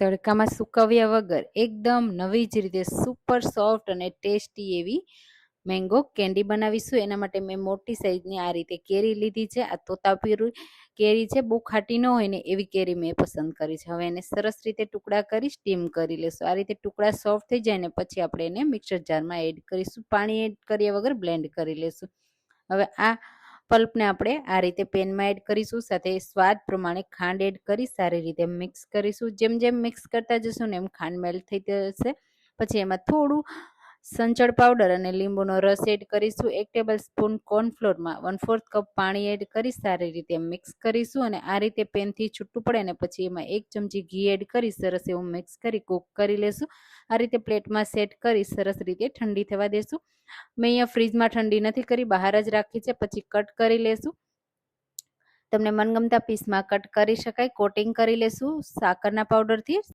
તડકામાં સુકવ્યા વગર એકદમ નવી જ રીતે સુપર સોફ્ટ અને ટેસ્ટી એવી મેંગો કેન્ડી બનાવીશું. એના માટે મેં મોટી સાઈઝની આ રીતે કેરી લીધી છે. આ તોતાપીરું કેરી છે. બહુ ખાટી ન હોય ને એવી કેરી મેં પસંદ કરી છે. હવે એને સરસ રીતે ટુકડા કરી સ્ટીમ કરી લેશું. આ રીતે ટુકડા સોફ્ટ થઈ જાય ને પછી આપણે એને મિક્સર જારમાં એડ કરીશું. પાણી એડ કર્યા વગર બ્લેન્ડ કરી લેશું. હવે આ પલ્પને આપણે આ રીતે પેનમાં એડ કરીશું, સાથે સ્વાદ પ્રમાણે ખાંડ એડ કરી સારી રીતે મિક્સ કરીશું. જેમ જેમ મિક્સ કરતા જશું ને એમ ખાંડ મેલ્ટ થઈ જશે. પછી એમાં થોડું સંચળ પાવડર અને લીંબુનો રસ એડ કરીશું. એક ટેબલ સ્પૂન કોર્નફ્લોરમાં વન ફોર્થ કપ પાણી એડ કરી સારી રીતે મિક્સ કરીશું અને આ રીતે પેનથી છૂટું પડે ને પછી એમાં એક ચમચી ઘી એડ કરી સરસ એવું મિક્સ કરી કૂક કરી લેશું. આ રીતે પ્લેટમાં સેટ કરી સરસ રીતે ઠંડી થવા દેશું. મેં અહીંયા ફ્રીજમાં ઠંડી નથી કરી, બહાર જ રાખી છે, પછી કટ કરી લેશું. તમને મનગમતા પીસમાં કટ કરી શકાય, કોટિંગ કરી લેશું સાકરના પાવડરથી.